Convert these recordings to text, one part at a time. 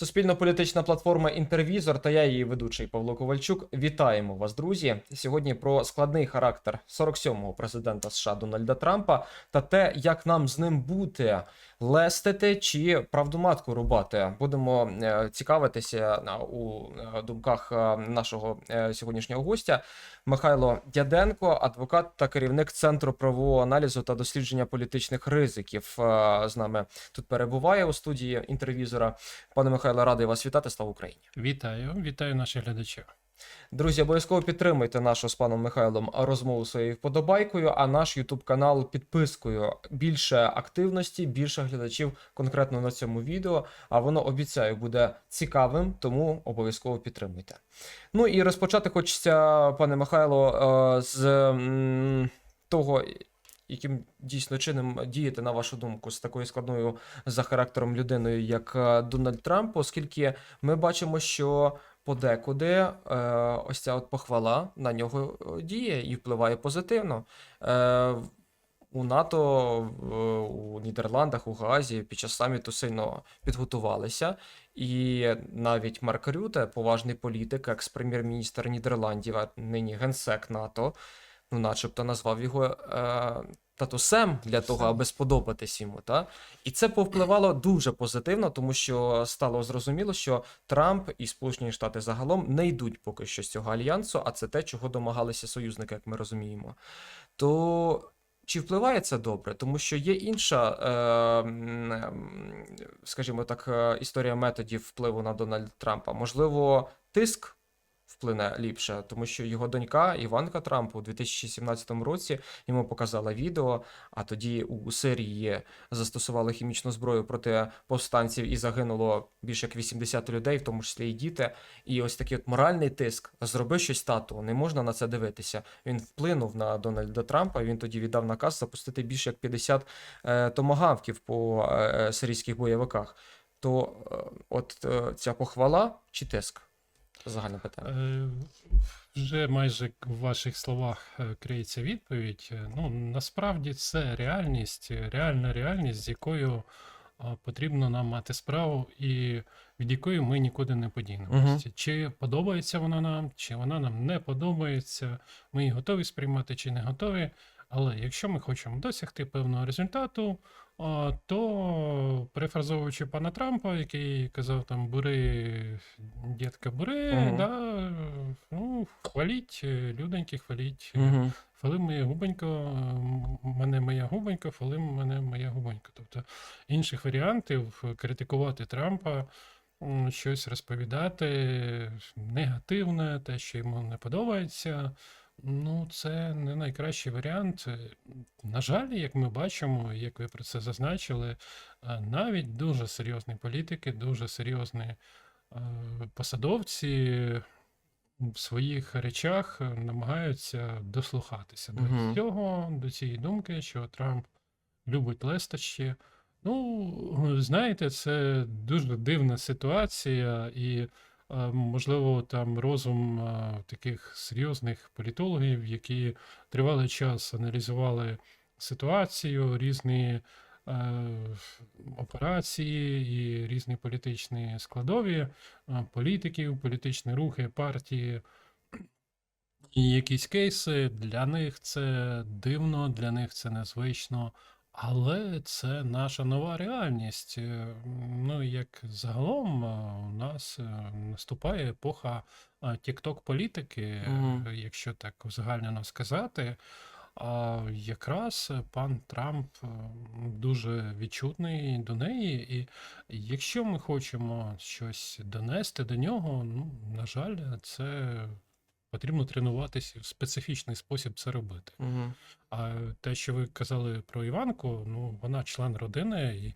Суспільно-політична платформа Інтервізор та я її ведучий Павло Ковальчук. Вітаємо вас, друзі. Сьогодні про складний характер 47-го президента США Дональда Трампа та те, як нам з ним бути, лестити чи правду матку рубати. Будемо е, цікавитися е, у е, думках нашого сьогоднішнього гостя Михайло Дяденко, адвокат та керівник центру правового аналізу та дослідження політичних ризиків. е, З нами тут перебуває у студії інтервізора. Пане Михайло, радий вас вітати. Слава Україні. Вітаю, вітаю наших глядачів. Друзі, обов'язково підтримуйте нашу з паном Михайлом розмову своєю вподобайкою, а наш Ютуб канал підпискою. Більше активності, більше глядачів конкретно на цьому відео. А воно обіцяю буде цікавим, тому обов'язково підтримуйте. Ну і розпочати хочеться, пане Михайло, е, з того. Яким дійсно чином діяти, на вашу думку, з такою складною за характером людиною, як е, Дональд Трамп, оскільки ми бачимо, що подекуди е, ось ця от похвала на нього е, діє і впливає позитивно. Е, у НАТО, у Нідерландах, у Гаазі під час саміту сильно підготувалися. І навіть Марк Рюте, поважний політик, екс-прем'єр-міністр Нідерландів, а нині генсек НАТО, ну, начебто назвав його татусем для того, аби сподобатись йому. Та? І це повпливало дуже позитивно, тому що стало зрозуміло, що Трамп і Сполучені Штати загалом не йдуть поки що з цього альянсу, а це те, чого домагалися союзники, як ми розуміємо. То чи впливає це добре? Тому що є інша, е, скажімо так, е, історія методів впливу на Дональда Трампа. Можливо, тиск вплине ліпше, тому що його донька Іванка Трамп у 2017 році йому показала відео, а тоді у Сирії застосували хімічну зброю проти повстанців і загинуло більше як 80 людей, в тому числі і діти. І ось такий от моральний тиск. Зроби щось тату, не можна на це дивитися. Він вплинув на Дональда Трампа. Він тоді віддав наказ запустити більше як 50 е, томагавків по е, сирійських бойовиках. То е, от е, ця похвала чи тиск? Загальне питання. Е, Вже майже в ваших словах е, криється відповідь. Е, Ну, насправді це реальність, реальна реальність, з якою потрібно нам мати справу, і від якої ми нікуди не подінемося. Чи подобається вона нам, чи вона нам не подобається, ми її готові сприймати чи не готові. Але якщо ми хочемо досягти певного результату, то перефразовуючи пана Трампа, який казав там бури, дітка бури, Мгм. да, ну, хваліть, е, люденьки, хваліть. Угу. Фали моє губонько, мене моя губонько, фали мене моя губонько. Тобто інших варіантів критикувати Трампа, щось розповідати негативне, те, що йому не подобається. Ну, це не найкращий варіант. На жаль, як ми бачимо, як ви про це зазначили, е, навіть дуже серйозні політики, дуже серйозні е, посадовці в своїх речах намагаються дослухатися до цього, до цієї думки, що Трамп любить лестощі. Ну, знаєте, це дуже дивна ситуація, і, можливо, там розум таких серйозних політологів, які тривалий час аналізували ситуацію, різні операції і різні політичні складові політиків, політичні рухи, партії. І якісь кейси для них це дивно, для них це незвично, але це наша нова реальність. Е, Ну, як загалом е, у нас е, наступає епоха тікток політики, Мгм. е, якщо так узагальнено сказати. А якраз пан Трамп дуже відчутний до неї, і якщо ми хочемо щось донести до нього, ну, на жаль, це потрібно тренуватися в специфічний спосіб це робити. Угу. А те, що ви казали про Іванку, ну вона член родини, і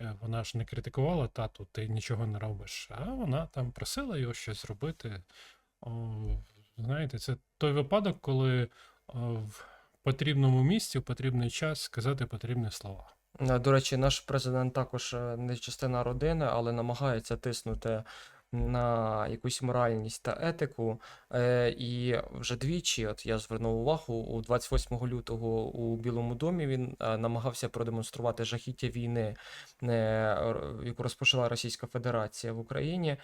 е, вона ж не критикувала тату, ти нічого не робиш, а вона там просила його щось зробити. О, знаєте, це той випадок, коли о, в потрібному місці, в потрібний час сказати потрібні слова. До речі, наш президент також е, не частина родини, але намагається тиснути на якусь моральність та етику. Е, І вже двічі, от я звернув увагу, у 28 лютого у Білому домі він е, намагався продемонструвати жахіття війни, е, яку розпочала Російська Федерація в Україні.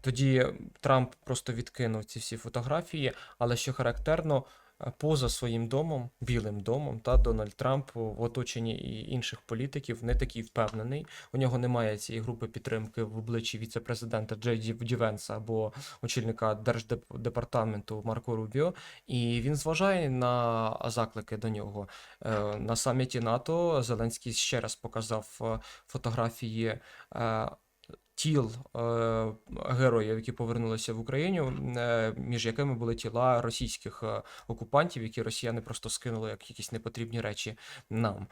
Тоді Трамп просто відкинув ці всі фотографії, але що характерно, поза своїм домом, Білим домом, та Дональд Трамп в оточенні і інших політиків не такий впевнений. У нього немає цієї групи підтримки в обличчі віце-президента Джей Ді Ді або очільника держдепартаменту Марко Рубіо. І він зважає на заклики до нього. Е, На саміті НАТО Зеленський ще раз показав е, фотографії. Тіл е, героїв, які повернулися в Україну, е, між якими були тіла російських е, окупантів, які росіяни просто скинули як якісь непотрібні речі нам.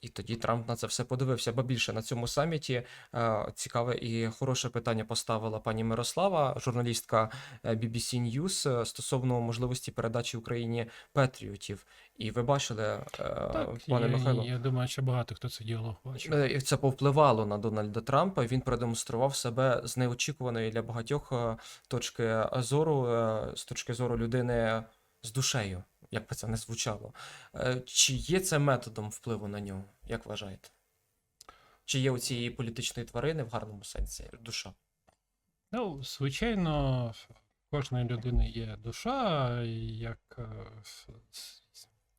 І тоді Трамп на це все подивився. Ба більше на цьому саміті цікаве і хороше питання поставила пані Мирослава, журналістка BBC News, стосовно можливості передачі Україні патріотів. І ви бачили, е, Так, пане я, Михайло, я думаю, що багато хто цей діалог бачив. Е, І це повпливало на Дональда Трампа. Він продемонстрував себе з неочікуваної для багатьох е, точки зору, з точки зору людини з душею, як би це не звучало. Чи є це методом впливу на нього, як вважаєте? Чи є у цієї політичної тварини в гарному сенсі душа? Ну, звичайно, в кожної людини є душа, як,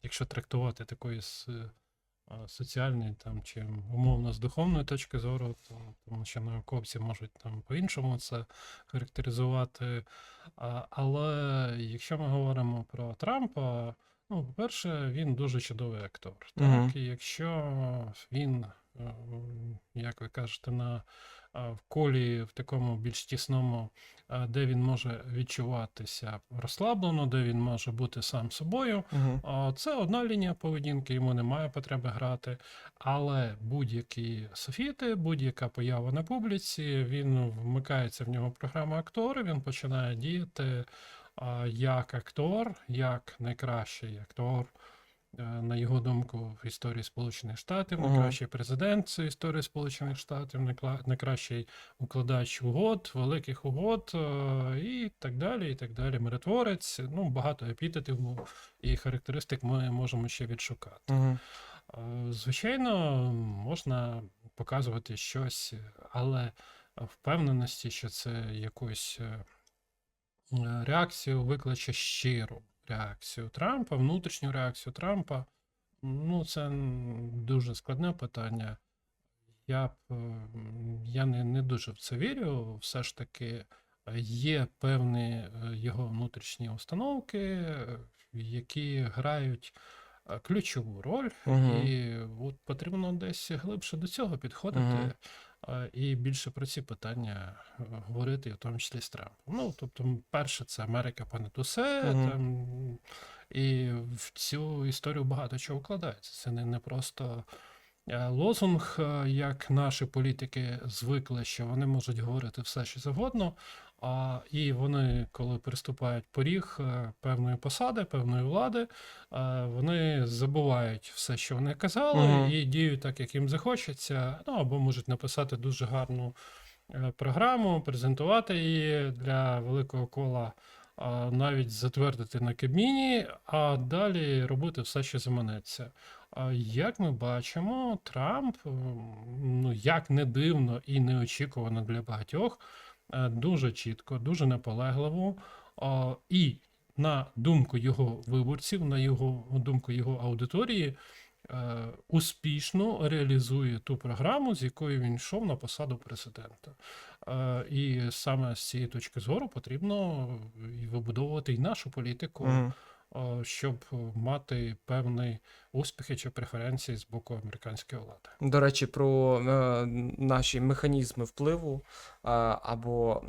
якщо трактувати такої с- е, соціальної там, чи умовно з духовної точки зору, то, тому що науковці можуть там по-іншому це характеризувати. А, але якщо ми говоримо про Трампа, ну, по-перше, він дуже чудовий актор. Так? І якщо він, е, як ви кажете, на в колі в такому більш тісному, де він може відчуватися розслаблено, де він може бути сам собою. Угу. Це одна лінія поведінки, йому немає потреби грати. Але будь-які софіти, будь-яка поява на публіці, він вмикається в нього програма актори, він починає діяти як актор, як найкращий актор. Е, На його думку, в історії Сполучених Штатів, Мгм. найкращий президент в історії Сполучених Штатів, найкращий укладач угод, великих угод е, і так далі. і так далі. Миротворець. Ну, багато епітетів і характеристик ми можемо ще відшукати. Угу. Звичайно, можна показувати щось, але впевненості, що це якусь реакцію викличе щиру реакцію Трампа, внутрішню реакцію Трампа. Ну, це дуже складне питання. Я б е, я не, не дуже в це вірю. Все ж таки е, є певні е, його внутрішні установки, які грають ключову роль, Мгм. і от потрібно десь глибше до цього підходити. Мгм. І більше про ці питання е, говорити, в тому числі з Трампом. Ну, тобто, перше, це Америка понад усе. Мгм. Там, і в цю історію багато чого вкладається. Це не, не просто е, лозунг, е, як наші політики звикли, що вони можуть говорити все, що завгодно. А, і вони, коли приступають поріг е, певної посади, певної влади, е, вони забувають все, що вони казали, Мгм. і діють так, як їм захочеться. Ну або можуть написати дуже гарну е, програму, презентувати її для великого кола, а навіть затвердити на Кабміні, а далі робити все, що заманеться. А Як ми бачимо, Трамп, ну як не дивно і неочікувано для багатьох, дуже чітко, дуже наполегливо і на думку його виборців, на його думку його аудиторії, е, успішно реалізує ту програму, з якою він йшов на посаду президента. Е, І саме з цієї точки зору потрібно вибудовувати і нашу політику, е, щоб мати певні успіхи чи преференції з боку американської влади. До речі, про е, наші механізми впливу е, або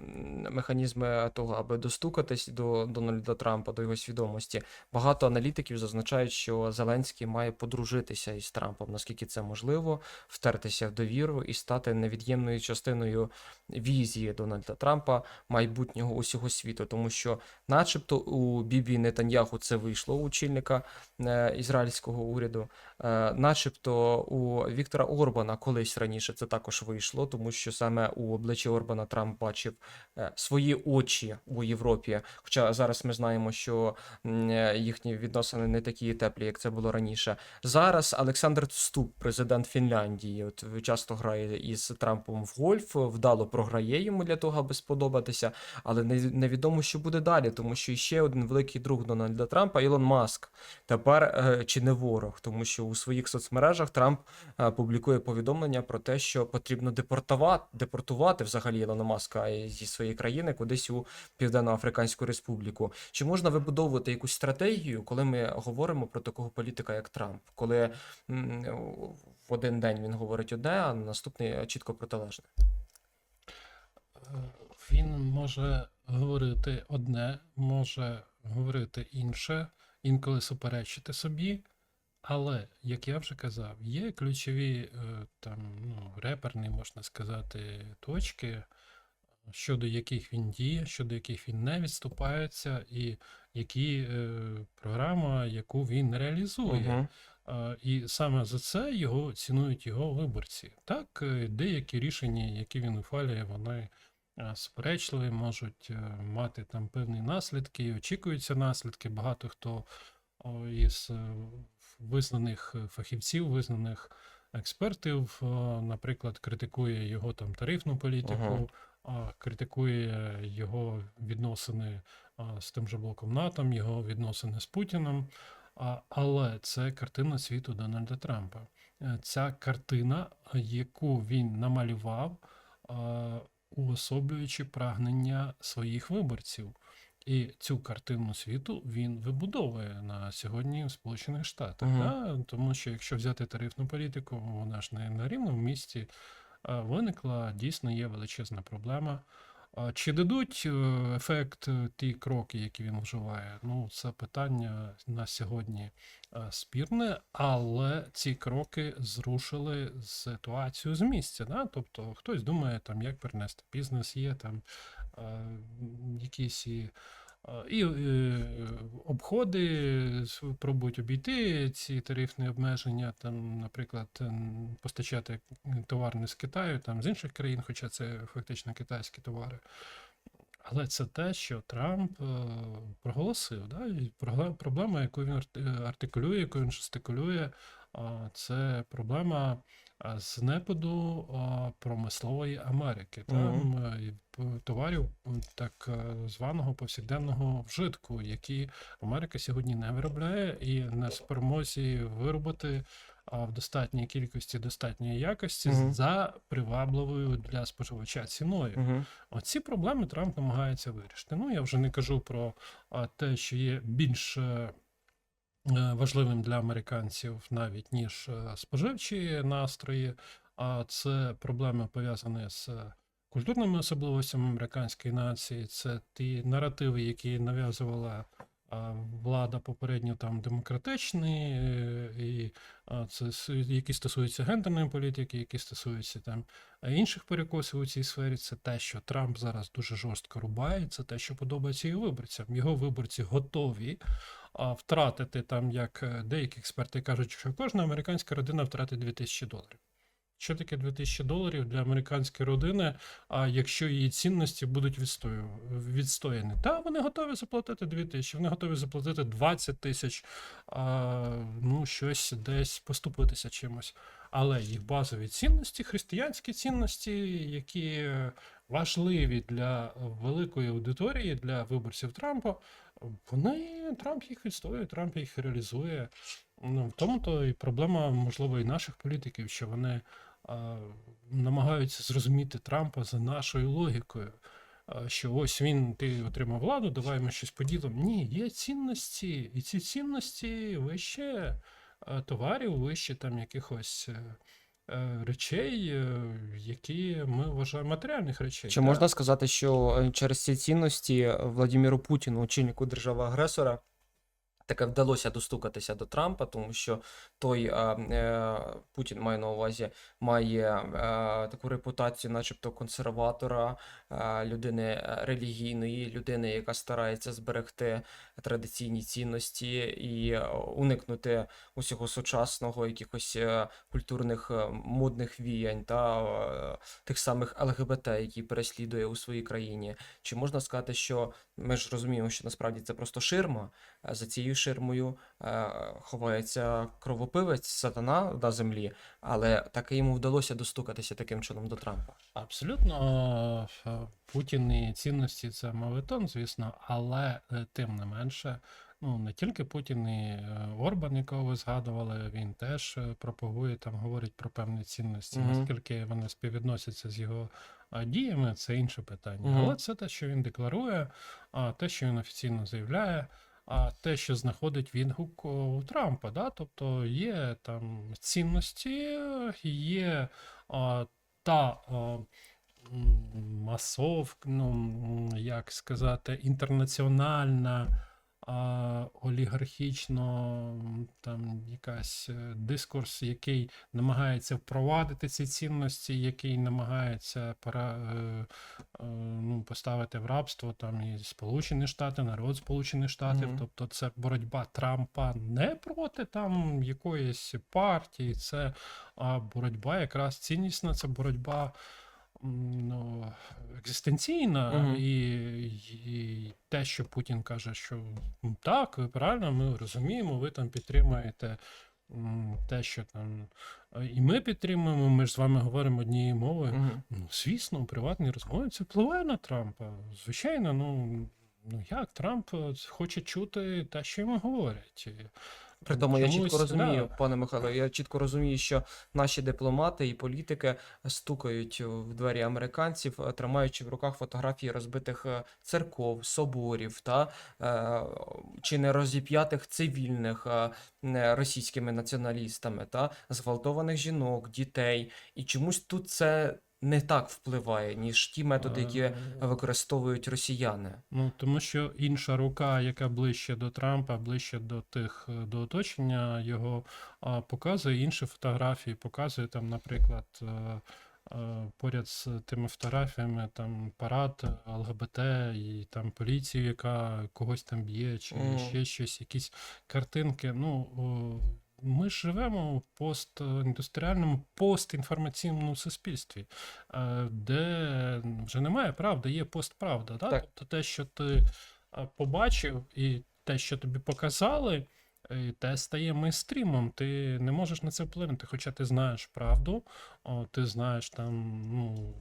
механізми того, аби достукатись до Дональда Трампа, до його свідомості. Багато аналітиків зазначають, що Зеленський має подружитися із Трампом, наскільки це можливо, втертися в довіру і стати невід'ємною частиною візії Дональда Трампа, майбутнього усього світу, тому що, начебто, у Бібі Нетаньяху це вийшло у очільника е, ізраїльського уряду. Е, начебто у Віктора Орбана колись раніше це також вийшло, тому що саме у обличчя Орбана Орбана Трамп бачив е, свої очі у Європі. Хоча зараз ми знаємо, що е, їхні відносини не такі теплі, як це було раніше. Зараз Олександр Ступ, президент Фінляндії, от часто грає із Трампом в гольф, вдало програє йому для того, аби сподобатися, але невідомо, що буде далі, тому що ще один великий друг Дональда Трампа, Ілон Маск, тепер е, чи не ворог, тому що у своїх соцмережах Трамп е, публікує повідомлення про те, що потрібно депортувати, депортувати взагалі Ілона Маска зі своєї країни кудись у Південно-Африканську Республіку. Чи можна вибудовувати якусь стратегію, коли ми говоримо про такого політика, як Трамп, коли в один день він говорить одне, а наступний чітко протилежне? Він може говорити одне, може говорити інше, інколи суперечити собі. Але, як я вже казав, є ключові е, там, ну, реперні, можна сказати, точки, щодо яких він діє, щодо яких він не відступається, і які е, програма, яку він реалізує. Е, І саме за це його цінують його виборці. Так, е, деякі рішення, які він ухвалює, вони суперечливі, можуть мати там певні наслідки, очікуються наслідки. Багато хто із визнаних е, фахівців, визнаних експертів, е, наприклад, критикує його там тарифну політику, Ага. а, критикує його відносини з тим же блоком НАТО, його відносини з Путіном. Але це картина світу Дональда Трампа. Е, Ця картина, е, яку він намалював, уособлюючи прагнення своїх виборців. І цю картину світу він вибудовує на сьогодні в Сполучених Штатах. Мгм. Да? Тому що якщо взяти тарифну політику, вона ж не на рівному місці виникла, дійсно є величезна проблема. Чи дадуть е, ефект е, ті кроки, які він вживає? Ну, це питання на сьогодні е, спірне, але ці кроки зрушили ситуацію з місця. Да? Тобто хтось думає, там, як перенести бізнес, є там якісь і, е, і е, обходи, пробують обійти ці тарифні обмеження, там, наприклад, постачати товар не з Китаю, там з інших країн, хоча це фактично китайські товари. Але це те, що Трамп е, проголосив. Да? І проблема, яку він арти- артикулює, яку він жестикулює, це проблема а, знепаду а, промислової Америки. Там е, і п- товарів так е, званого повсякденного вжитку, які Америка сьогодні не виробляє і не спромозі виробити в достатній кількості, достатньої якості Мгм. за привабливою для споживача ціною. Мгм. Оці проблеми Трамп намагається вирішити. Ну, я вже не кажу про те, що є більш е, е, важливим для американців навіть ніж е, споживчі настрої, а це проблеми пов'язані з е, культурними особливостями американської нації, це ті наративи, які нав'язувала влада попередньо там демократичні, е, і це які стосуються гендерної політики, які стосуються там інших перекосів у цій сфері, це те, що Трамп зараз дуже жорстко рубає, це те, що подобається його виборцям. Його виборці готові втратити там, як е, деякі експерти кажуть, що кожна американська родина втратить 2000 доларів. Що таке 2000 доларів для американської родини, а якщо її цінності будуть відстояні? Та вони готові заплатити 2000, вони готові заплатити 20 тисяч, ну, щось десь поступитися чимось. Але їх базові цінності, християнські цінності, які важливі для великої аудиторії, для виборців Трампа, вони Трамп їх відстоює, Трамп їх реалізує. Ну, в тому то і проблема, можливо, і наших політиків, що вони намагаються зрозуміти Трампа за нашою логікою. Що ось він, ти отримав владу, давай ми щось поділимо. Ні, є цінності, і ці цінності вище товарів, вище там якихось е, е, речей, е, які ми вважаємо матеріальних речей. Чи да. можна сказати, що через ці цінності Владимиру Путіну, очільнику держави-агресора, таке вдалося достукатися до Трампа, тому що той е, Путін має на увазі, має таку репутацію, начебто консерватора, людини релігійної, людини, яка старається зберегти традиційні цінності і уникнути усього сучасного, якихось е, культурних е, модних віянь та е, тих самих ЛГБТ, які переслідує у своїй країні. Чи можна сказати, що ми ж розуміємо, що насправді це просто ширма, за цією ширмою е, ховається кровопивець сатана на землі, але таки йому вдалося достукатися таким чином до Трампа. Абсолютно, е, Путін і цінності це мовитон, звісно, але е, тим не менше, ну не тільки Путін і е, Орбан, якого ви згадували, він теж е, пропагує там, говорить про певні цінності. Мгм. Наскільки вони співвідносяться з його е, діями, це інше питання. Мгм. Але це те, що він декларує, а те, що він офіційно заявляє. А те, що знаходить відгук у Трампа, да? тобто є там цінності, є а, та а, масов, ну, як сказати, інтернаціональна, а, олігархічно там якась е, дискурс, який намагається впровадити ці цінності, який намагається пора, е, е, ну, поставити в рабство там і Сполучені Штати, народ Сполучених Штатів. Мгм. Тобто це боротьба Трампа не проти там якоїсь партії, це а боротьба якраз ціннісна, це боротьба. Ну, екзистенційна, Мгм. і, і те, що Путін каже, що так, ви правильно, ми розуміємо, ви там підтримуєте те, що там і ми підтримуємо, ми ж з вами говоримо однією мовою. Мгм. Ну, звісно, у приватній розмові це впливає на Трампа. Звичайно, ну, ну як Трамп е, хоче чути те, що йому говорять. При тому я чітко розумію, да, пане Михайло, я чітко розумію, що наші дипломати і політики стукають в двері американців, е, тримаючи в руках фотографії розбитих е, церков, соборів та е, чи не розіп'ятих цивільних російськими націоналістами, та зґвалтованих жінок, дітей. І чомусь тут це не так впливає, ніж ті методи, які е, використовують росіяни. Ну, тому що інша рука, яка ближче до Трампа, ближче до тих, е, до оточення його, показує інші фотографії, показує там, наприклад, е, поряд з тими фотографіями там парад ЛГБТ і там поліцію, яка когось там б'є, чи Мгм. ще щось, якісь картинки. Ну, ми живемо в постіндустріальному, постінформаційному суспільстві, е, де вже немає правди, є постправда. Да? Так. Тобто те, що ти е, побачив, і те, що тобі показали, е, те стає мейнстрімом. Ти не можеш на це вплинути, хоча ти знаєш правду, ти знаєш там, ну.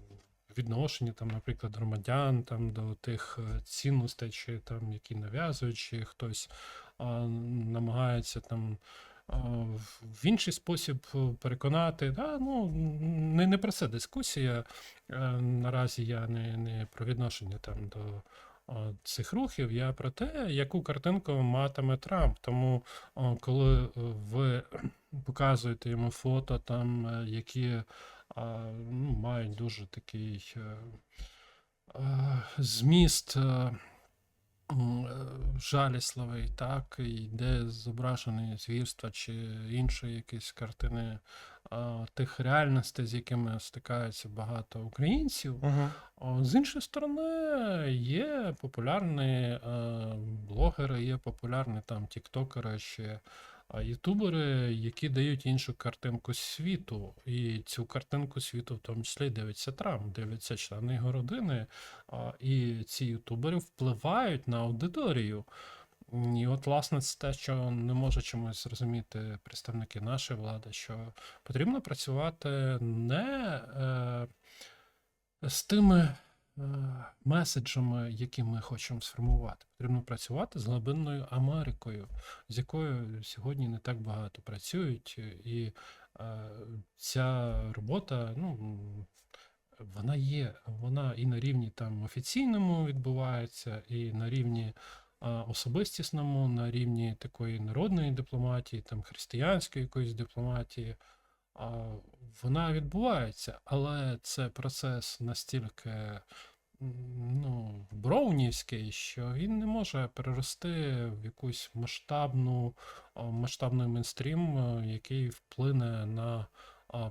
Відношення, там, наприклад, громадян там, до тих цінностей, чи там, які нав'язують, чи хтось а, намагається там в в інший спосіб е, переконати. Да, ну, не, не про це дискусія. Е, Наразі я не, не про відношення там до цих рухів, я про те, яку картинку матиме Трамп. Тому, коли е, ви показуєте йому фото, там, е, які ну, мають дуже такий е, е, зміст. Е, е, жалісливий, так, і де зображені звірства чи інші якісь картини а, тих реальностей, з якими стикаються багато українців. Угу. О, З іншої сторони, є популярні а, блогери, є популярні там тіктокери чи ютубери, які дають іншу картинку світу. І цю картинку світу в тому числі дивиться Трамп, дивляться члени його родини. А, і ці ютубери впливають на аудиторію. І от, власне, це те, що не може чомусь зрозуміти представники нашої влади, що потрібно працювати не е, з тими меседжами, які ми хочемо сформувати. Потрібно працювати з глибинною Америкою, з якою сьогодні не так багато працюють. І е, ця робота, ну. Вона є, вона і на рівні там офіційному відбувається, і на рівні а, особистісному, на рівні такої народної дипломатії, там християнської якоїсь дипломатії. Вона відбувається, але це процес настільки ну, броунівський, що він не може перерости в якусь масштабну, масштабний мейнстрім, який вплине на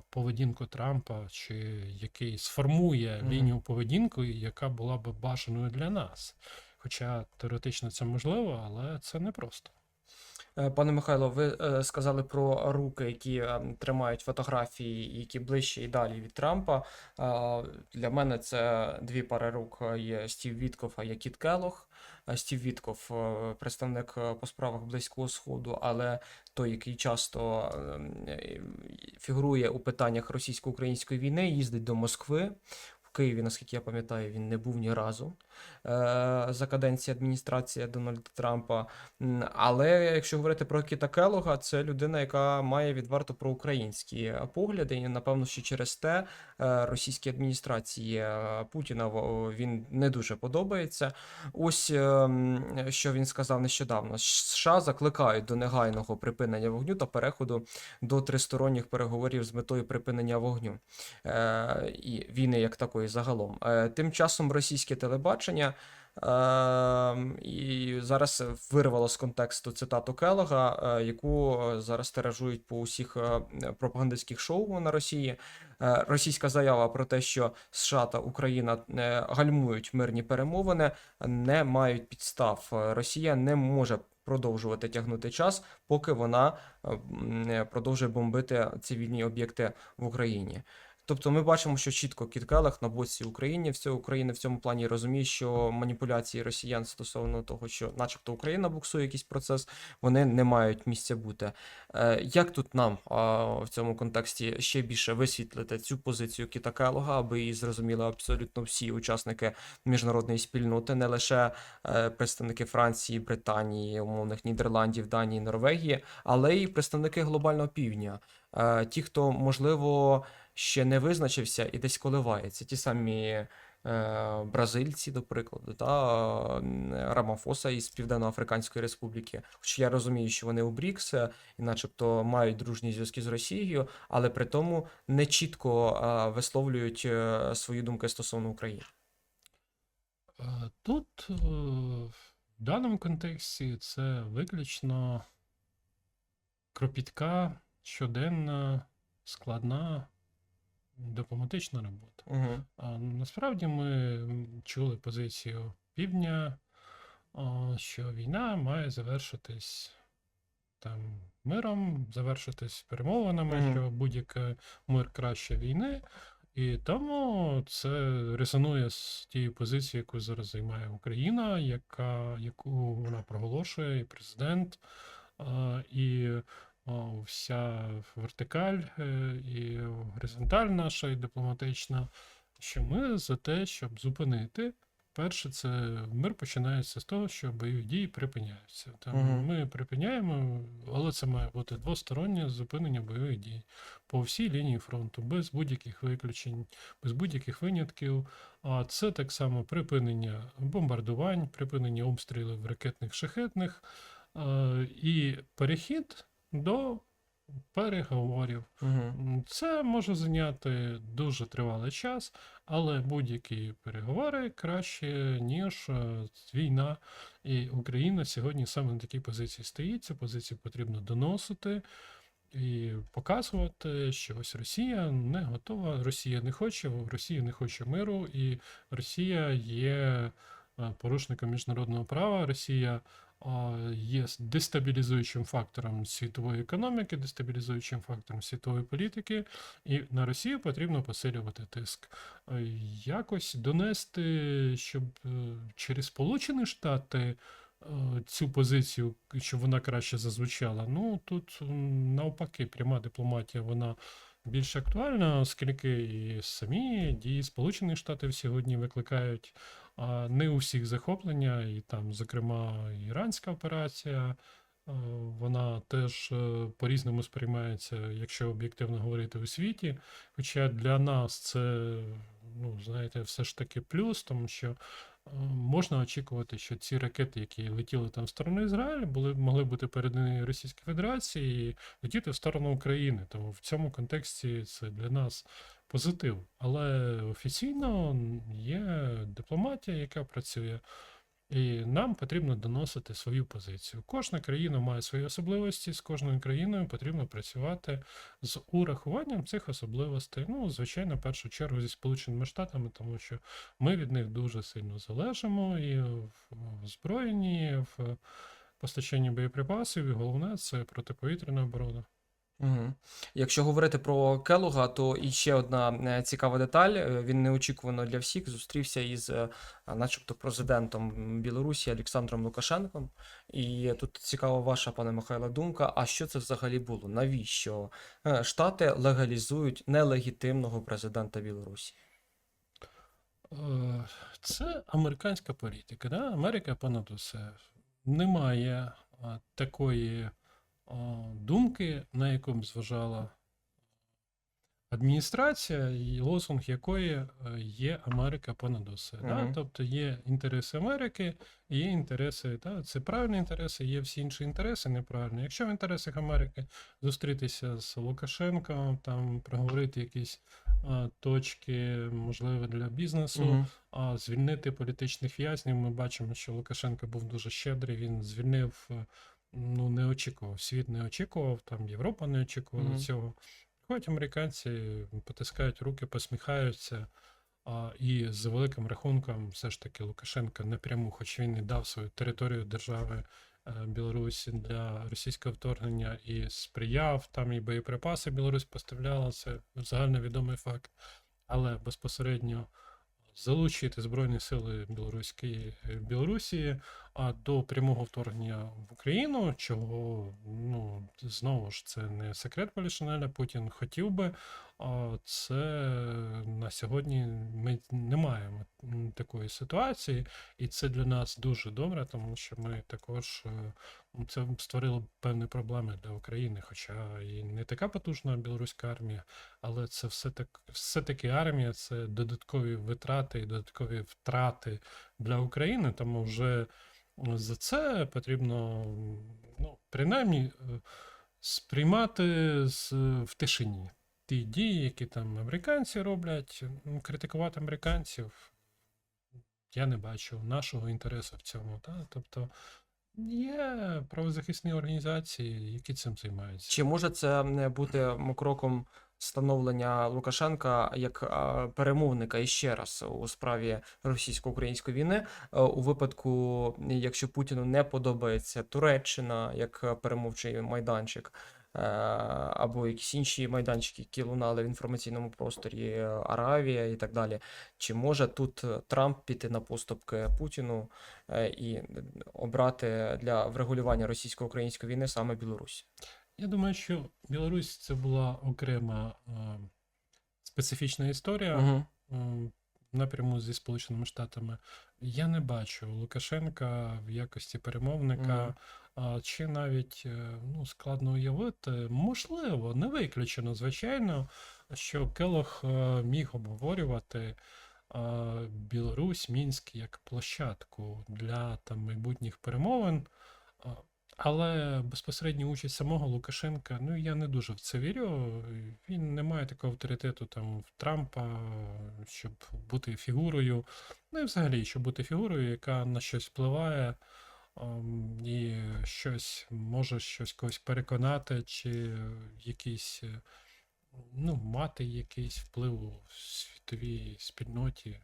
поведінку Трампа, чи який сформує Мгм. лінію поведінки, яка була би бажаною для нас. Хоча теоретично це можливо, але це непросто. Е, Пане Михайло, ви е, сказали про руки, які е, тримають фотографії, які ближче і далі від Трампа. Для мене це дві пари рук є Стів Вітков, а Кіт Келлог. Е, Стів Вітков представник по справах Близького Сходу, але той, який часто е, фігурує у питаннях російсько-української війни, їздить до Москви. В Києві, наскільки я пам'ятаю, він не був ні разу за каденції адміністрації Дональда Трампа. Але якщо говорити про Кіта Келога, це людина, яка має відверто проукраїнські погляди, і напевно, що через те е, російській адміністрації е, Путіна він не дуже подобається. Ось е, що він сказав нещодавно: США закликають до негайного припинення вогню та переходу до тристоронніх переговорів з метою припинення вогню е, і війни як такої загалом. Е, Тим часом російське телебачення. Ем, і зараз вирвало з контексту цитату Келога, е, яку зараз тиражують по усіх е, пропагандистських шоу на Росії. Е, Російська заява про те, що США та Україна гальмують мирні перемовини, не мають підстав. Росія не може продовжувати тягнути час, поки вона продовжує бомбити цивільні об'єкти в Україні. Тобто ми бачимо, що чітко Кіт Келех на боці України, все України в цьому плані розуміє, що маніпуляції росіян стосовно того, що, начебто, Україна буксує якийсь процес, вони не мають місця бути. Е, як тут нам в цьому контексті ще більше висвітлити цю позицію Кіта Келога, аби її зрозуміли абсолютно всі учасники міжнародної спільноти, не лише е, представники Франції, Британії, умовних Нідерландів, Данії, Норвегії, але й представники глобального півдня. Е, ті, хто можливо ще не визначився і десь коливається. Ті самі е, бразильці, до прикладу, та е, Рамафоса із Південно-Африканської Республіки. Хоч я розумію, що вони у БРІКС і начебто мають дружні зв'язки з Росією, але при тому не чітко е, висловлюють свої думки стосовно України. Тут в даному контексті це виключно кропітка, щоденна, складна дипломатична робота. Угу. А насправді ми чули позицію півдня, що війна має завершитись там миром, завершитись перемовинами, Мгм. що будь-який мир краще війни. І тому це резонує з тією позицією, яку зараз займає Україна, яка, яку вона проголошує, і президент, а, і вся вертикаль, е, і горизонталь наша, і дипломатична, що ми за те, щоб зупинити. Перше, це мир починається з того, що бойові дії припиняються. Там Мгм. ми припиняємо, але це має бути двостороннє зупинення бойових дій по всій лінії фронту, без будь-яких виключень, без будь-яких винятків. А це так само припинення бомбардувань, припинення обстрілів ракетних шахетних е, і перехід до переговорів. Угу. Це може зайняти дуже тривалий час, але будь-які переговори краще, ніж е, війна. І Україна сьогодні саме на такій позиції стоїть. Цю позицію потрібно доносити і показувати, що ось Росія не готова, Росія не хоче, Росія не хоче миру, і Росія є е, порушником міжнародного права. Росія є дестабілізуючим фактором світової економіки, дестабілізуючим фактором світової політики, і на Росію потрібно посилювати тиск. Е, Якось донести, щоб е, через Сполучені Штати е, цю позицію, щоб вона краще зазвучала. Ну тут навпаки, пряма дипломатія вона більш актуальна, оскільки і самі дії Сполучених Штатів сьогодні викликають не у всіх захоплення, і там, зокрема, іранська операція. Вона теж е, по-різному сприймається, якщо об'єктивно говорити у світі. Хоча для нас це, ну, знаєте, все ж таки плюс, тому що можна очікувати, що ці ракети, які летіли там в сторону Ізраїлю, були, могли бути передані Російській Федерації і летіти в сторону України. Тому в цьому контексті це для нас позитив. Але офіційно є дипломатія, яка працює. І нам потрібно доносити свою позицію. Кожна країна має свої особливості, з кожною країною потрібно працювати з урахуванням цих особливостей. Ну, звичайно, в першу чергу зі Сполученими Штатами, тому що ми від них дуже сильно залежимо і в озброєнні, в постачанні боєприпасів, і головне це протиповітряна оборона. Угу. Якщо говорити про Келуга, то і ще одна е, цікава деталь. Е, Він неочікувано для всіх зустрівся із, е, начебто, президентом Білорусі Олександром Лукашенком. І тут цікава ваша, пане Михайло, думка. А що це взагалі було? Навіщо Штати легалізують нелегітимного президента Білорусі? Це американська політика. Да? Америка понад усе. Немає такої думки, на б зважала адміністрація, і лозунг якої е, є Америка понад усе. Да? Тобто є інтереси Америки, є інтереси, да? це правильні інтереси, є всі інші інтереси неправильні. Якщо в інтересах Америки зустрітися з Лукашенком, там проговорити якісь точки, можливо, для бізнесу, Мгм. а звільнити політичних в'язнів. Ми бачимо, що Лукашенко був дуже щедрий. Він звільнив, е, ну не очікував. Світ не очікував, там Європа не очікувала Мгм. цього. Приходять американці, потискають руки, посміхаються. А, і з великим рахунком, все ж таки, Лукашенко напряму, хоч він і дав свою територію держави е, Білорусі для російського вторгнення і сприяв там і боєприпаси Білорусь поставляла, це загальновідомий факт. Але безпосередньо залучити Збройні сили Білоруської Білорусі а до прямого вторгнення в Україну, чого ну знову ж це не секрет Полішинеля. Путін хотів би. А це на сьогодні ми не маємо такої ситуації, і це для нас дуже добре, тому що ми також е, ну, це створило певні проблеми для України, хоча і не така потужна білоруська армія, але це все так все таки армія, це додаткові витрати і додаткові втрати для України, тому вже за це потрібно ну, принаймні е, сприймати в тишині ті дії, які там американці роблять, критикувати американців. Я не бачу нашого інтересу в цьому. Та? Тобто є правозахисні організації, які цим займаються. Чи може це не бути кроком становлення Лукашенка як перемовника іще раз у справі російсько-української війни, е, у випадку, якщо Путіну не подобається Туреччина як перемовчий майданчик, е, або якісь інші майданчики, які лунали в інформаційному просторі, е, Аравія і так далі, чи може тут Трамп піти на поступки Путіну і обрати для врегулювання російсько-української війни саме Білорусь? Я думаю, що Білорусь це була окрема е, специфічна історія. Угу. м, напряму зі Сполученими Штатами. Я не бачу Лукашенка в якості перемовника, а, чи навіть е, ну, складно уявити. Можливо, не виключено, звичайно, що Келох е, міг обговорювати е, Білорусь, Мінськ як площадку для там майбутніх перемовин. Але безпосередню участь самого Лукашенка, ну я не дуже в це вірю. Він не має такого авторитету там в Трампа, щоб бути фігурою. Ну і взагалі, щоб бути фігурою, яка на щось впливає ем, і щось може щось когось переконати, чи якийсь, е, ну, мати якийсь вплив у світовій спільноті.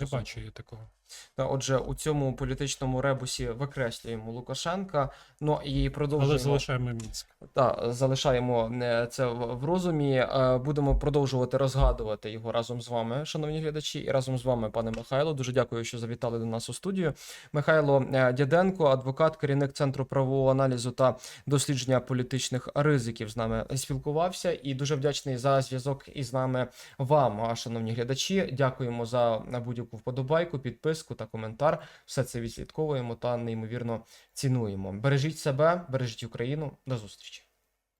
Не бачу я такого. Та, отже, у цьому політичному ребусі викреслюємо Лукашенка. Ну і Але продовжуємо. залишаємо Мінськ. Та, залишаємо е, це в розумі. Е, Будемо продовжувати розгадувати його разом з вами, шановні глядачі, і разом з вами, пане Михайло. Дуже дякую, що завітали до нас у студію. Михайло е, Дяденко, адвокат, керівник центру правового аналізу та дослідження політичних ризиків, з нами спілкувався. І дуже вдячний за зв'язок із нами вам, шановні глядачі. Дякуємо за будь-яку вподобайку, підписку та коментар. Все це відслідковуємо та неймовірно цінуємо. Бережіть себе, бережіть Україну. До зустрічі.